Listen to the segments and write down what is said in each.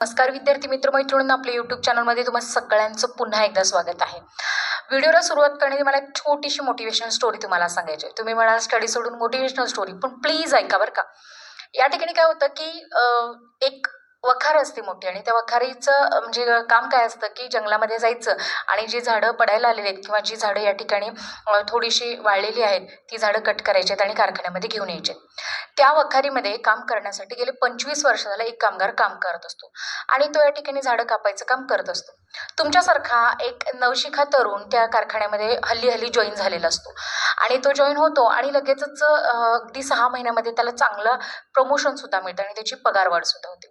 नमस्कार विद्यार्थी मित्र मैत्रिणींना आपल्या यूट्यूब चॅनलमध्ये तुम्हाला सगळ्यांचं पुन्हा एकदा स्वागत आहे. व्हिडिओला सुरुवात करण्याची मला एक छोटीशी मोटिवेशनल स्टोरी तुम्हाला सांगायची आहे. तुम्ही म्हणाल स्टडी सोडून मोटिवेशनल स्टोरी पण प्लीज ऐका बरं का. या ठिकाणी काय होतं की एक वखार असते मोठी आणि त्या वखारीचं म्हणजे काम काय असतं की जंगलामध्ये जायचं आणि जी झाडं पडायला आलेली आहेत किंवा जी झाडं या ठिकाणी थोडीशी वाळलेली आहेत ती झाडं कट करायची आहेत आणि कारखान्यामध्ये घेऊन यायचे त्या वखारीमध्ये काम करण्यासाठी गेले पंचवीस वर्ष झाला एक कामगार काम करत असतो आणि तो या ठिकाणी झाडं कापायचं काम करत असतो. तुमच्यासारखा एक नवशिखा तरुण त्या कारखान्यामध्ये हल्ली हल्ली जॉईन झालेला असतो आणि तो जॉईन होतो आणि लगेचच अगदी सहा महिन्यामध्ये त्याला चांगलं प्रमोशनसुद्धा मिळतं आणि त्याची पगारवाढसुद्धा होते.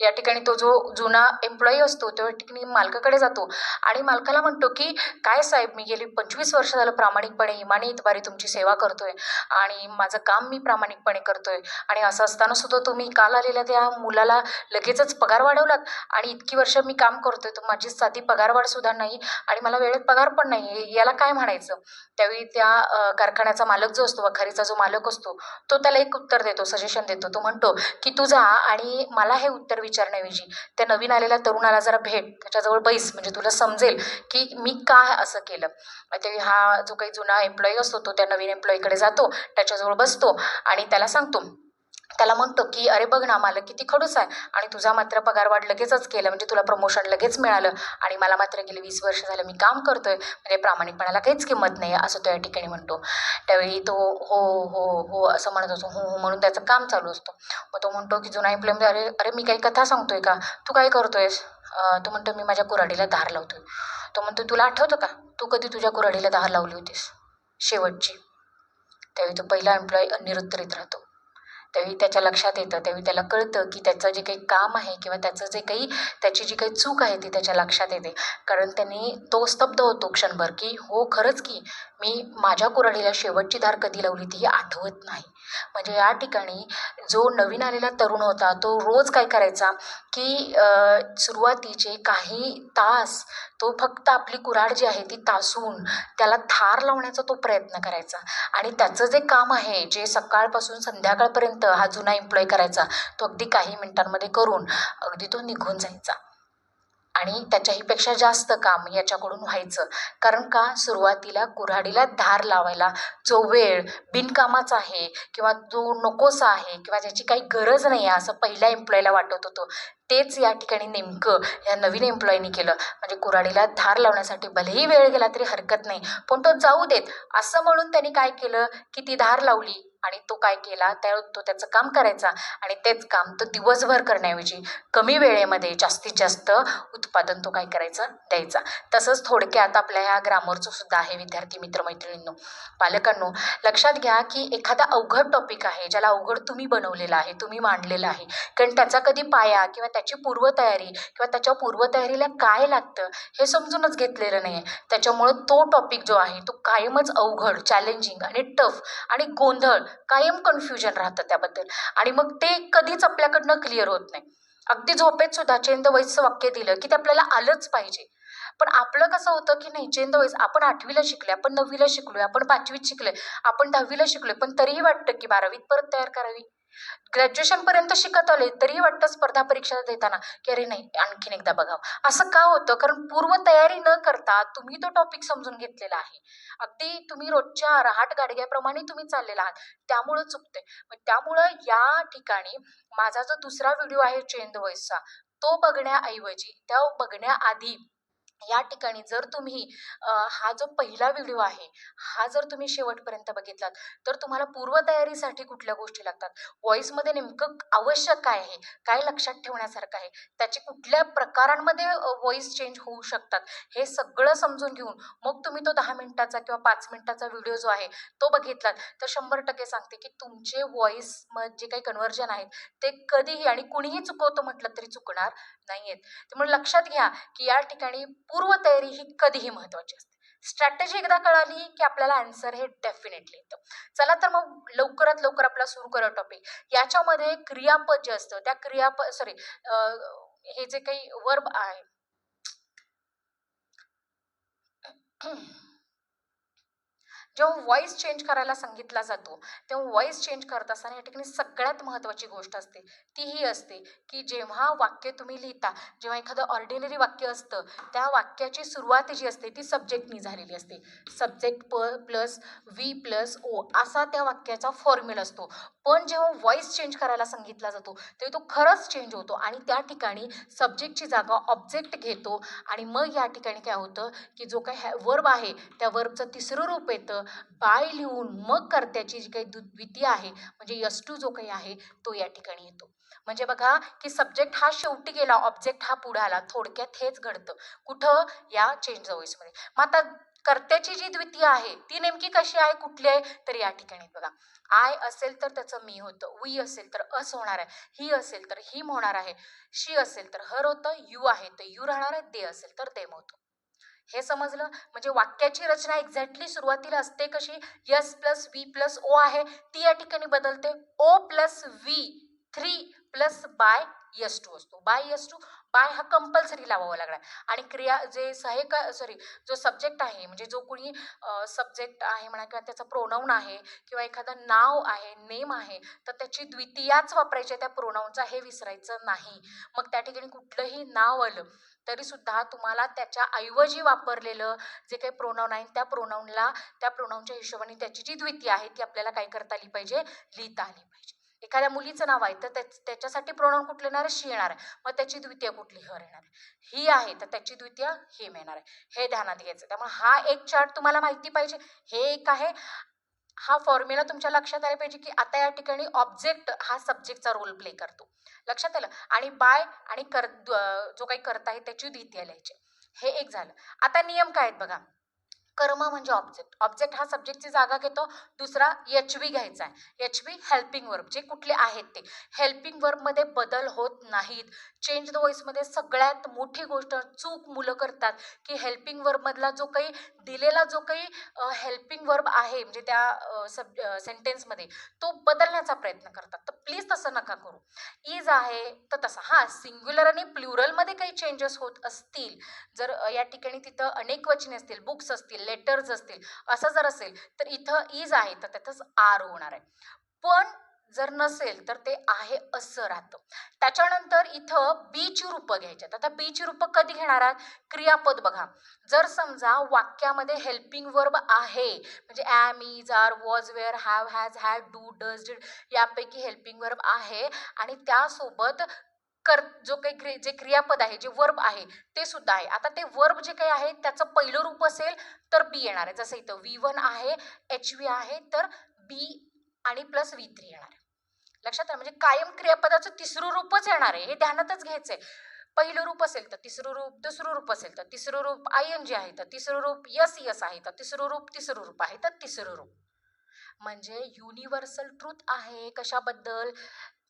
या ठिकाणी तो जो जुना एम्प्लॉई असतो त्या ठिकाणी मालकाकडे जातो. आणि मालकाला म्हणतो की काय साहेब मी गेली पंचवीस वर्ष झालं प्रामाणिकपणे इमानी इतबारी तुमची सेवा करतोय आणि माझं काम मी प्रामाणिकपणे करतोय आणि असं असताना सुद्धा तुम्ही काल आलेल्या त्या मुलाला लगेचच पगार वाढवलात आणि इतकी वर्ष मी काम करतोय तर माझी साधी पगारवाढ सुद्धा नाही आणि मला वेळेत पगार पण नाही. याला काय म्हणायचं? त्यावेळी त्या कारखान्याचा मालक जो असतो वखारीचा जो मालक असतो तो त्याला एक उत्तर देतो सजेशन देतो. तो म्हणतो की तू जा आणि मला हे उत्तर विचारण्याऐवजी त्या नवीन आलेल्या तरुणाला जरा भेट त्याच्याजवळ बैस म्हणजे तुला समजेल की मी का असं केलं. ते हा जो काही जुना एम्प्लॉई असतो तो त्या नवीन एम्प्लॉईकडे जातो त्याच्याजवळ बसतो आणि त्याला सांगतो त्याला म्हणतो की अरे बघ ना मला किती खडूस आहे. आणि तुझा मात्र पगारवाढ लगेचच केलं म्हणजे तुला प्रमोशन लगेच मिळालं. आणि मला मात्र गेले वीस वर्ष झालं मी काम करतोय. म्हणजे प्रामाणिकपणाला काहीच किंमत नाही असं तो या ठिकाणी म्हणतो. त्यावेळी तो हो हो हो असं म्हणत असतो हो हो म्हणून त्याचं काम चालू असतं. मग तो म्हणतो की जुना एम्प्लॉय अरे अरे मी काही कथा सांगतोय का? तू काय करतोयस? तो म्हणतो मी माझ्या कुऱ्हाडीला धार लावतोय. तो म्हणतो तुला आठवतं का? तू कधी तुझ्या कुऱ्हाडीला धार लावली होतीस? शेवटची. त्यावेळी तो पहिला एम्प्लॉय निरुत्तरित राहतो. त्यावेळी त्याच्या लक्षात येतं त्यावेळी त्याला कळतं की त्याचं जे काही काम आहे किंवा त्याचं जे काही त्याची जी काही चूक आहे ती त्याच्या लक्षात येते. कारण त्यांनी तो स्तब्ध होतो क्षणभर की हो खरंच की मी माझ्या कुऱ्हाडीला शेवटची धार कधी लावली ती आठवत नाही. म्हणजे या ठिकाणी जो नवीन आलेला तरुण होता तो रोज काय करायचा की सुरुवातीचे काही तास तो फक्त आपली कुऱ्हाड जी आहे ती तासून त्याला थार लावण्याचा तो प्रयत्न करायचा. आणि त्याचं जे काम आहे जे सकाळपासून संध्याकाळपर्यंत हा जुना एम्प्लॉय करायचा तो अगदी काही मिनिटांमध्ये करून अगदी तो निघून जायचा. आणि त्याच्याहीपेक्षा जास्त काम याच्याकडून व्हायचं. कारण का? सुरुवातीला कुऱ्हाडीला धार लावायला जो वेळ बिनकामाचा आहे किंवा जो नकोसा आहे किंवा ज्याची काही गरज नाही आहे असं पहिल्या एम्प्लॉयला वाटत होतं तेच या ठिकाणी नेमकं या नवीन एम्प्लॉयनी केलं. म्हणजे कुऱ्हाडीला धार लावण्यासाठी भलेही वेळ गेला तरी हरकत नाही पण तो जाऊ देत. असं म्हणून त्यांनी काय केलं? की ती धार लावली. आणि तो काय केला? त्या तो त्याचं काम करायचा आणि तेच काम तो दिवसभर करण्याऐवजी कमी वेळेमध्ये जास्तीत जास्त उत्पादन तो काय करायचा? द्यायचा. तसंच थोडक्यात आपल्या ह्या ग्रामरचं सुद्धा आहे विद्यार्थी मित्रमैत्रिणींनो पालकांनो. लक्षात घ्या की एखादा अवघड टॉपिक आहे ज्याला अवघड तुम्ही बनवलेला आहे तुम्ही मांडलेला आहे कारण त्याचा कधी पाया किंवा त्याची पूर्वतयारी किंवा त्याच्या पूर्वतयारीला काय लागतं हे समजूनच घेतलेलं नाही आहे त्याच्यामुळं तो टॉपिक जो आहे तो कायमच अवघड चॅलेंजिंग आणि टफ आणि गोंधळ कायम कन्फ्युजन राहतं त्याबद्दल. आणि मग ते कधीच आपल्याकडनं क्लिअर होत नाही. अगदी झोपेत सुद्धा चेंद वाक्य दिलं की ते आपल्याला आलंच पाहिजे. पण आपलं कसं होतं की नाही चेंद वयस आपण आठवीला शिकले आपण नववीला शिकलोय आपण पाचवीत शिकलोय आपण दहावीला शिकलोय पण तरीही वाटतं की बारावीत परत तयार करावी? ग्रॅज्युएशनपर्यंत शिकत आले तरी वाटतं स्पर्धा परीक्षा देताना की अरे नाही आणखीन एकदा बघावं. असं का होतं? कारण पूर्वतयारी न करता तुम्ही तो टॉपिक समजून घेतलेला आहे. अगदी तुम्ही रोजच्या रहाट गाडग्याप्रमाणे तुम्ही चाललेला आहात. त्यामुळं चुकते मग त्यामुळं या ठिकाणी माझा जो दुसरा व्हिडिओ आहे चेंद वॉइसचा तो बघण्याऐवजी त्या बघण्याआधी या ठिकाणी जर तुम्ही हा जो पहिला व्हिडिओ आहे हा जर तुम्ही शेवटपर्यंत बघितलात तर तुम्हाला पूर्वतयारीसाठी कुठल्या गोष्टी लागतात? व्हॉईसमध्ये नेमकं आवश्यक काय आहे? काय लक्षात ठेवण्यासारखं आहे? त्याचे कुठल्या प्रकारांमध्ये व्हॉईस चेंज होऊ शकतात? हे सगळं समजून घेऊन मग तुम्ही तो दहा मिनिटाचा किंवा पाच मिनिटाचा व्हिडिओ जो आहे तो बघितलात तर शंभर टक्के सांगते की तुमचे व्हॉईस जे काही कन्व्हर्जन आहेत ते कधीही आणि कुणीही चुकवतो म्हटलं तरी चुकणार नाही आहेत त्यामुळे लक्षात घ्या की या ठिकाणी पूर्वतयारी ही कधीही महत्त्वाची असते. स्ट्रॅटेजी एकदा कळाली की आपल्याला आन्सर हे डेफिनेटली येतं. चला तर मग लवकरात लवकर आपला सुरू करा टॉपिक याच्यामध्ये क्रियापद जे असतं त्या क्रियापद सॉरी हे जे काही वर्ब आहे. जेव्हा व्हॉइस चेंज करायला सांगितला जातो तेव्हा व्हॉइस चेंज करत असताना या ठिकाणी सगळ्यात महत्त्वाची गोष्ट असते. ती ही असते की जेव्हा वाक्य तुम्ही लिहिता जेव्हा एखादं ऑर्डिनरी वाक्य असतं त्या वाक्याची सुरुवात जी असते ती सब्जेक्टनी झालेली असते. सब्जेक्ट प प्लस व्ही प्लस ओ असा त्या वाक्याचा फॉर्म्युला असतो. पण जेव्हा व्हॉइस चेंज करायला सांगितला जातो तेव्हा तो खरंच चेंज होतो आणि त्या ठिकाणी सब्जेक्टची जागा ऑब्जेक्ट घेतो आणि मग या ठिकाणी काय होतं की जो काही हॅ वर्ब आहे त्या वर्बचं तिसरं रूप येतं पाय लिहून मग कर्त्याची जी काही द्वितीय आहे म्हणजे यस टू जो काही आहे तो या ठिकाणी येतो. म्हणजे बघा की सब्जेक्ट हा शेवटी गेला ऑब्जेक्ट हा पुढे आला थोडक्यात हेच घडतं. कुठं? या चेंजमध्ये. मग आता कर्त्याची जी द्वितीय आहे ती नेमकी कशी आहे कुठली आहे? तर या ठिकाणी बघा. आय असेल तर त्याचं मी होतं वी असेल तर अस होणार आहे ही असेल तर हिम होणार आहे शी असेल तर हर होतं यू आहे तर यू राहणार आहे दे असेल तर देम होतं. हे समजलं? म्हणजे वाक्याची रचना एक्झॅक्टली सुरुवातीला असते कशी? S plus V plus O आहे ती या ठिकाणी बदलते. O plus V three plus by S two असतो. बाय यस टू बाय हा कंपल्सरी लावावा लागला आणि क्रिया जे सहाय्यक सॉरी जो सब्जेक्ट आहे म्हणजे जो कोणी सब्जेक्ट आहे म्हणा किंवा त्याचं प्रोनाऊन आहे किंवा एखादं नाव आहे नेम आहे तर त्याची द्वितीयाच वापरायची आहे त्या प्रोनाऊनचा हे विसरायचं नाही. मग त्या ठिकाणी कुठलंही नाव आलं तरी सुद्धा तुम्हाला त्याच्या ऐवजी वापरलेलं जे काही प्रोनाऊन आहे त्या प्रोनाऊनला त्या प्रोनाऊनच्या हिशोबाने त्याची जी द्वितीय आहे ती आपल्याला काय करता आली पाहिजे? लिहिता आली पाहिजे. एखाद्या मुलीचं नाव आहे तर त्याच- त्याच्यासाठी प्रोनाऊन कुठले येणार आहे? शी येणार आहे. मग त्याची द्वितीय कुठली? हर येणार आहे. ही आहे तर त्याची द्वितीय हिम येणार आहे. हे ध्यानात घ्यायचं त्यामुळे हा एक चार्ट तुम्हाला माहिती पाहिजे. हे एक आहे. हा फॉर्म्युला तुमच्या लक्षात आला पाहिजे की आता या ठिकाणी ऑब्जेक्ट हा सब्जेक्टचा रोल प्ले करतो. लक्षात आलं? आणि बाय आणि कर जो काही करता आहे त्याची द्वितीय लिहायची हे एक झालं. आता नियम काय आहेत बघा? कर्म म्हणजे ऑब्जेक्ट ऑब्जेक्ट हा सब्जेक्टची जागा घेतो. दुसरा एच बी घ्यायचा आहे. एच बी हेल्पिंग वर्ब जे कुठले आहेत ते. हेल्पिंग वर्बमध्ये बदल होत नाहीत. चेंज द व्हॉइसमध्ये सगळ्यात मोठी गोष्ट चूक मुलं करतात. की हेल्पिंग वर्बमधला जो काही दिलेला जो काही हेल्पिंग वर्ब आहे म्हणजे त्या सब सेंटेन्समध्ये तो बदलण्याचा प्रयत्न करतात. तर प्लीज तसं नका करू. इज आहे तर तसा. हां सिंग्युलर आणि प्लुरलमध्ये काही चेंजेस होत असतील जर या ठिकाणी तिथं अनेक वचने असतील बुक्स असतील लेटर्स असतील असं जर असेल तर इथं इज आहे तर त्यातच आर होणार आहे. पण जर नसेल तर ते आहे असं राहतं. त्याच्यानंतर इथं बीची रूपं घ्यायच्यात आता बीची रूपं कधी घेणार आहात? क्रियापद बघा. जर समजा वाक्यामध्ये हेल्पिंग वर्ब आहे म्हणजे am is are was were have has had do does did यापैकी हेल्पिंग वर्ब आहे आणि त्यासोबत कर जो काही क्रि जे क्रियापद आहे जे वर्ब आहे ते सुद्धा आहे. आता ते वर्ब जे काही आहे त्याचं पहिलं रूप असेल तर बी येणार आहे. जसं इथं व्ही वन आहे एच व्ही आहे तर बी आणि प्लस व्ही थ्री येणार आहे. लक्षात आहे म्हणजे कायम क्रियापदाचं तिसरं रूपच येणार आहे. हे ध्यानातच घ्यायचंय. पहिलं रूप असेल तर तिसरं रूप दुसरं रूप असेल तर तिसरं रूप. आय एन जी आहे तर तिसरं रूप. यस यस आहे तर तिसरं रूप. तिसरं रूप आहे तर तिसरं रूप. म्हणजे युनिव्हर्सल ट्रूथ आहे कशाबद्दल?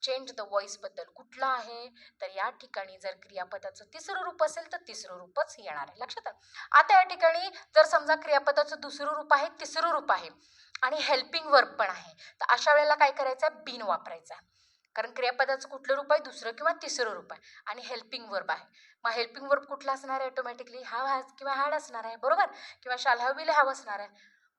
चेंज द बद्दल कुठला आहे? तर या ठिकाणी जर क्रियापदाचं तिसरं रूप असेल तर तिसरं रूपच येणार आहे. लक्षात आता या ठिकाणी जर समजा क्रियापदाचं दुसरं रूप आहे तिसरं रूप आहे आणि हेल्पिंग वर्ब पण आहे तर अशा वेळेला काय करायचं? आहे बीन वापरायचा. कारण क्रियापदाचं कुठलं रूप आहे? दुसरं किंवा तिसरं रूप आहे. आणि हेल्पिंग वर्ब आहे. मग हेल्पिंग वर्ब कुठला असणार आहे? ऑटोमॅटिकली हा हॅज किंवा हॅड असणार आहे बरोबर? किंवा शाल हा विल हॅव असणार आहे.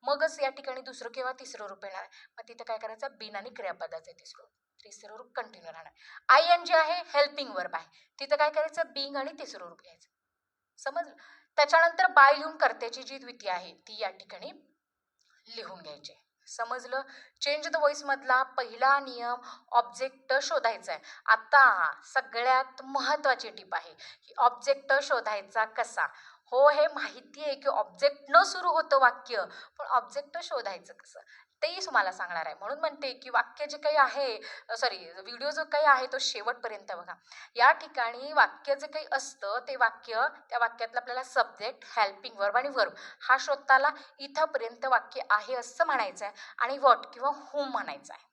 मगच या ठिकाणी दुसरं किंवा तिसरं रूप येणार आहे. मग तिथं काय करायचं? बिन आणि क्रियापदाचं तिसरं रूप. तिसरं रूप कंटिन्यू राहणार आय एन जे आहे हेल्पिंग वर्ब आहे. तिथं काय करायचं? बिंग आणि तिसरं रूप घ्यायचं. समजलं? त्याच्यानंतर बाय लिहून कर्त्याची जी द्वितीय आहे ती या ठिकाणी लिहून घ्यायची समजलं? चेंज द मधला पहिला नियम ऑब्जेक्ट शोधायचा आहे. आता सगळ्यात महत्त्वाची टीप आहे की ऑब्जेक्ट शोधायचा कसा? हो हे माहिती आहे की ऑब्जेक्ट न सुरू होतं वाक्य पण ऑब्जेक्ट शोधायचं कसं? तेही तुम्हाला सांगणार आहे. म्हणून म्हणते की वाक्य जे काही आहे सॉरी व्हिडिओ जो काही आहे तो शेवटपर्यंत बघा. या ठिकाणी वाक्य जे काही असतं ते वाक्य त्या वाक्यातलं आपल्याला सब्जेक्ट हेल्पिंग वर्ब आणि वर्ब हा शोधताला इथंपर्यंत वाक्य आहे असं म्हणायचं आहे आणि वॉट किंवा हुम म्हणायचं आहे.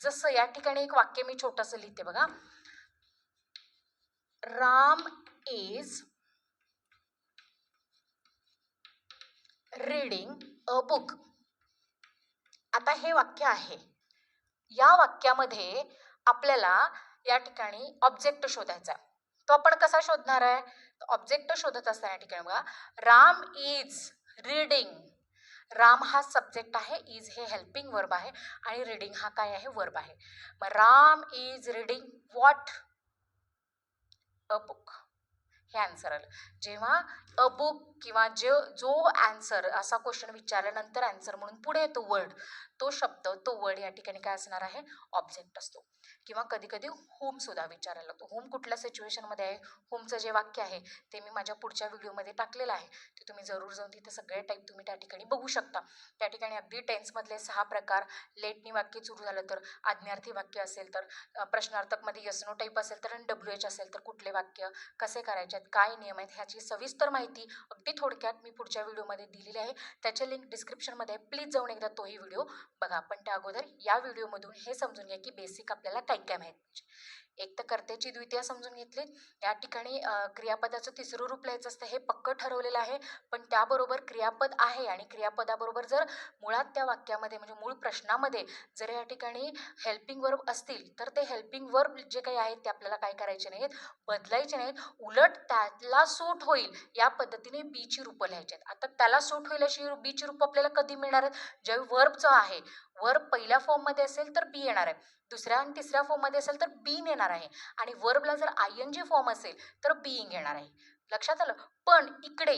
जसं या ठिकाणी एक वाक्य मी छोटंसं लिहिते बघा. Ram is reading a book आता हे वाक्य आहे. या वाक्यामध्ये आपल्याला या ठिकाणी ऑब्जेक्ट शोधायचा तो आपण कसा शोधणार आहे? ऑब्जेक्ट शोधत असताना या ठिकाणी बघा. राम इज रीडिंग राम हा सब्जेक्ट आहे इज हे हेल्पिंग वर्ब आहे आणि रीडिंग हा काय आहे? वर्ब आहे. मग Ram is reading what a book हे आन्सर आलं. जेव्हा अ बुक किंवा जे जो अँसर असा क्वेश्चन विचारल्यानंतर आन्सर म्हणून पुढे येतो वर्ड तो शब्द तो वर्ड या ठिकाणी काय असणार आहे? ऑब्जेक्ट असतो. किंवा कधी कधी होम सुद्धा विचारायला लागतो. होम कुठल्या सिच्युएशनमध्ये आहे? होमचं जे वाक्य आहे ते मी माझ्या पुढच्या व्हिडिओमध्ये टाकलेलं आहे. ते तुम्ही जरूर जाऊन तिथे सगळे टाईप तुम्ही त्या ठिकाणी बघू शकता. त्या ठिकाणी अगदी टेन्समधले सहा प्रकार. लेटनी वाक्य सुरू झालं तर आज्ञार्थी वाक्य असेल तर प्रश्नार्थकमध्ये यस नो टाईप असेल तर आणि डब्ल्यू एच असेल तर कुठले वाक्य? कसे करायचे आहेत? काय नियम आहेत? ह्याची सविस्तर माहिती अगदी थोडक्यात मी पुढच्या व्हिडिओमध्ये दिलेली आहे. त्याचे लिंक डिस्क्रिप्शनमध्ये प्लीज जाऊन एकदा तोही व्हिडिओ बघा. पण त्या अगोदर या व्हिडिओमधून हे समजून घ्या की बेसिक आपल्याला काय काय माहीत एक तर कर्त्याची द्वितीय समजून घेतली या ठिकाणी क्रियापदाचं तिसरं रूप लिहायचं असतं हे पक्क ठरवलेलं आहे. पण त्याबरोबर क्रियापद आहे आणि क्रियापदाबरोबर जर मुळात त्या वाक्यामध्ये म्हणजे मूळ प्रश्नामध्ये जर या ठिकाणी हेल्पिंग वर्ब असतील तर ते हेल्पिंग वर्ब जे काही आहेत ते आपल्याला काय करायचे नाहीत? बदलायचे नाहीत. उलट त्याला सूट होईल या पद्धतीने बीची रूपं लिहायची आहेत. आता त्याला सूट होईल अशी बीची रूपं आपल्याला कधी मिळणार आहेत? ज्यावेळी वर्बचं आहे वर पहिल्या फॉर्ममध्ये असेल तर बी येणार आहे. दुसऱ्या आणि तिसऱ्या फॉर्ममध्ये असेल तर बीन येणार आहे. आणि वर्बला जर आय एन जी फॉर्म असेल तर बीइंग येणार आहे. लक्षात आलं? पण इकडे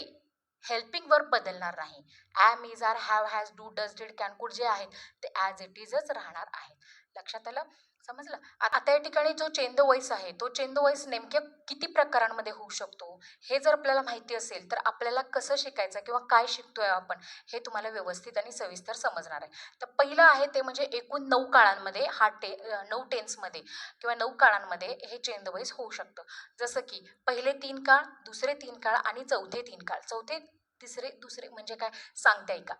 हेल्पिंग वर्ब बदलणार नाही. Am is are have has do does did can जे आहेत ते ॲज इट इजच राहणार आहेत. लक्षात आलं? समजलं? आता या ठिकाणी जो चेंद आहे तो चेंद नेमक्या किती प्रकारांमध्ये होऊ शकतो? हे जर आपल्याला माहिती असेल तर आपल्याला कसं शिकायचं किंवा काय शिकतोय आपण हे तुम्हाला व्यवस्थित आणि सविस्तर समजणार आहे. तर पहिलं आहे ते म्हणजे एकूण नऊ काळांमध्ये हा टे नऊ टेन्समध्ये किंवा नऊ काळांमध्ये हे चेंद होऊ शकतं. जसं की पहिले तीन काळ दुसरे तीन काळ आणि चौथे तीन काळ. चौथे तिसरे दुसरे म्हणजे काय सांगते ऐका.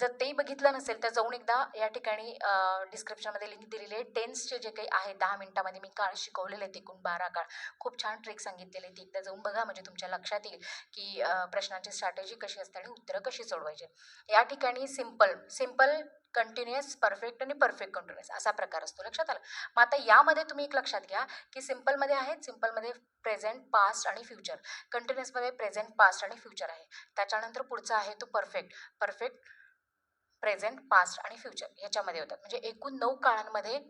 जर ते बघितलं नसेल तर जाऊन एकदा या ठिकाणी डिस्क्रिप्शनमध्ये लिंक दिलेली आहे टेन्सचे जे काही आहे दहा मिनिटामध्ये मी काळ शिकवलेले आहेत एकूण बारा काळ. खूप छान ट्रिक सांगितलेली ती एकदा जाऊन बघा म्हणजे तुमच्या लक्षात येईल की प्रश्नांची स्ट्रॅटेजी कशी असते आणि उत्तरं कशी सोडवायची. या ठिकाणी सिंपल सिंपल कंटिन्युअस परफेक्ट आणि परफेक्ट कंटिन्युअस असा प्रकार असतो. लक्षात आलं? मग आता यामध्ये तुम्ही एक लक्षात घ्या की सिम्पलमध्ये आहेत सिम्पलमध्ये प्रेझेंट पास्ट आणि फ्युचर कंटिन्युअसमध्ये प्रेझेंट पास्ट आणि फ्युचर आहे. त्याच्यानंतर पुढचा आहे तो परफेक्ट परफेक्ट प्रेझेंट पास्ट आणि फ्युचर ह्याच्यामध्ये होतात. म्हणजे एकूण नऊ काळांमध्ये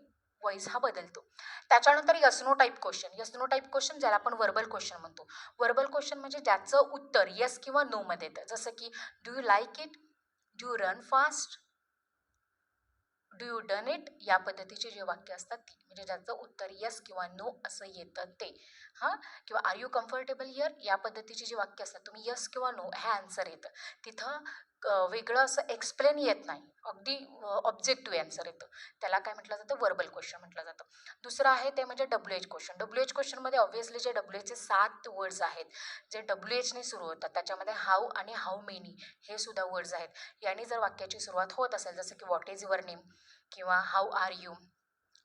वॉईस हा बदलतो. त्याच्यानंतर yes no type question yes no type question ज्याला आपण वर्बल क्वेश्चन म्हणतो. वर्बल क्वेश्चन म्हणजे ज्याचं उत्तर यस किंवा नोमध्ये येतं. जसं की do you like it do you run fast do you done it या पद्धतीचे जे वाक्य असतात ती. म्हणजे ज्याचं उत्तर यस किंवा नो असं येतं ते. हां? किंवा आर यू कम्फर्टेबल इयर या पद्धतीची जी वाक्य असतात तुम्ही यस किंवा नो हे आन्सर येतं. तिथं वेगळं असं एक्सप्लेन येत नाही. अगदी ऑब्जेक्टिव्ह आन्सर येतं. त्याला काय म्हटलं जातं? वर्बल क्वेश्चन म्हटलं जातं. दुसरं आहे ते म्हणजे W H question W H क्वेश्चनमध्ये obviously जे डब्ल्यू एचचे सात वर्ड्स आहेत जे डब्ल्यू एचने सुरू होतात त्याच्यामध्ये हाऊ आणि हाऊ मेनी हे सुद्धा वर्ड्स आहेत. याने जर वाक्याची सुरुवात होत असेल जसं की व्हॉट इज युअर नेम किंवा how are you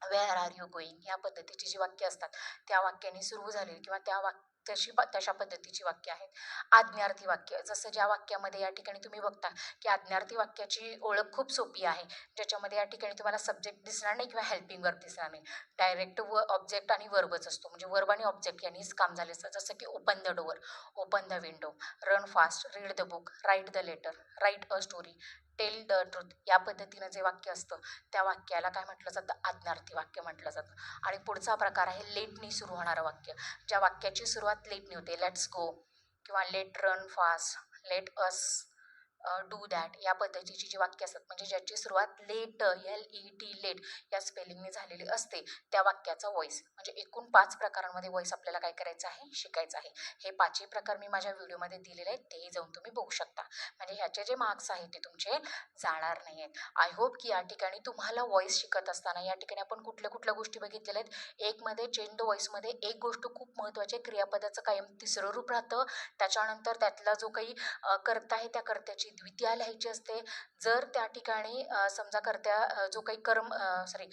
where are you going या पद्धतीची जी वाक्य असतात त्या वाक्याने सुरू झालेली किंवा त्या वाक्य तशी तशा पद्धतीची वाक्य आहेत. आज्ञार्थी वाक्य जसं ज्या वाक्यामध्ये या ठिकाणी तुम्ही बघता की आज्ञार्थी वाक्याची ओळख खूप सोपी आहे. ज्याच्यामध्ये या ठिकाणी तुम्हाला सब्जेक्ट दिसणार नाही किंवा हेल्पिंग वर्ब दिसणार नाही. डायरेक्ट व ऑब्जेक्ट आणि वर्बच असतो. म्हणजे वर्ब आणि ऑब्जेक्ट यांनीच काम झाले असतं. जसं की open the door open the window run fast read the book write the letter write a story tell the truth या पद्धतीनं जे वाक्य असतं त्या वाक्याला काय म्हटलं जातं? आज्ञार्थी वाक्य म्हटलं जातं. आणि पुढचा प्रकार आहे लेटनी सुरू होणारं वाक्य. ज्या वाक्याची सुरुवात लेटनी होते लेट्स गो किंवा let run fast let us do that या पद्धतीची जी वाक्य असतात म्हणजे ज्याची सुरुवात let L E T let या स्पेलिंगने झालेली असते त्या वाक्याचा वॉइस म्हणजे एकूण पाच प्रकारांमध्ये वॉइस आपल्याला काय करायचं आहे? शिकायचं आहे. हे पाचही प्रकार मी माझ्या व्हिडिओमध्ये दिलेले आहेत तेही जाऊन तुम्ही बघू शकता. म्हणजे ह्याचे जे मार्क्स आहेत ते तुमचे जाणार नाही आहेत. आय होप की या ठिकाणी तुम्हाला वॉइस शिकत असताना या ठिकाणी आपण कुठल्या कुठल्या गोष्टी बघितलेल्या आहेत एकमध्ये चेंड वॉइसमध्ये एक गोष्ट खूप महत्त्वाची क्रियापदाचं कायम तिसरं रूप राहतं. त्याच्यानंतर त्यातला जो काही करता कर्ता आहे त्या कर्त्याची द्वितीया लिहायची असते. जर त्या ठिकाणी समजा करत्या जो काही कर्म सॉरी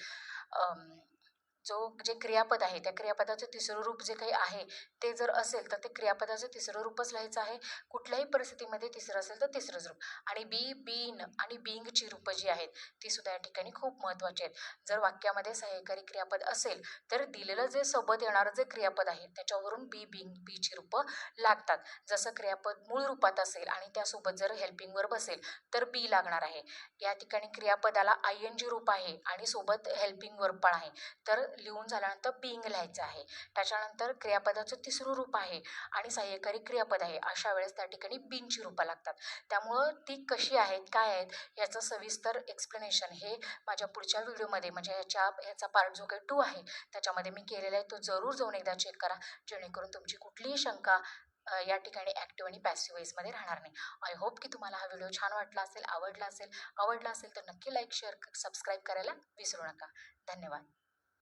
जो जे क्रियापद आहे त्या क्रियापदाचं तिसरं रूप जे काही आहे ते जर असेल तर ते क्रियापदाचं तिसरं रूपच लिहायचं आहे. कुठल्याही परिस्थितीमध्ये तिसरं असेल तर तिसरंच रूप. आणि बी बीन आणि बिंगची रूपं जी आहेत ती सुद्धा या ठिकाणी खूप महत्त्वाची आहेत. जर वाक्यामध्ये सहाय्यकारी क्रियापद असेल तर दिलेलं जे सोबत येणारं जे क्रियापद आहे त्याच्यावरून बी बिंग बीची रूपं लागतात. जसं क्रियापद मूळ रूपात असेल आणि त्यासोबत जर हेल्पिंगवर बसेल तर बी लागणार आहे. या ठिकाणी क्रियापदाला आय एन जी रूप आहे आणि सोबत हेल्पिंग वर्ब पण आहे. तर लिहून झाल्यानंतर बिंग लिहायचं आहे. त्याच्यानंतर क्रियापदाचं तिसरं रूप आहे आणि सहाय्यकारी क्रियापद आहे. अशा वेळेस त्या ठिकाणी बिंगची रूपं लागतात. त्यामुळं ती कशी आहेत काय आहेत याचं सविस्तर एक्सप्लेनेशन हे माझ्या पुढच्या व्हिडिओमध्ये म्हणजे ह्याच्या ह्याचा पार्ट जो काही टू आहे त्याच्यामध्ये मी केलेला आहे. तो जरूर जाऊन एकदा चेक करा. जेणेकरून तुमची कुठलीही शंका या ठिकाणी ॲक्टिव्ह आणि पॅसिव्ह वेजमध्ये राहणार नाही. आय होप की तुम्हाला हा व्हिडिओ छान वाटला असेल आवडला असेल. आवडला असेल तर नक्की लाईक शेअर सबस्क्राईब करायला विसरू नका. धन्यवाद.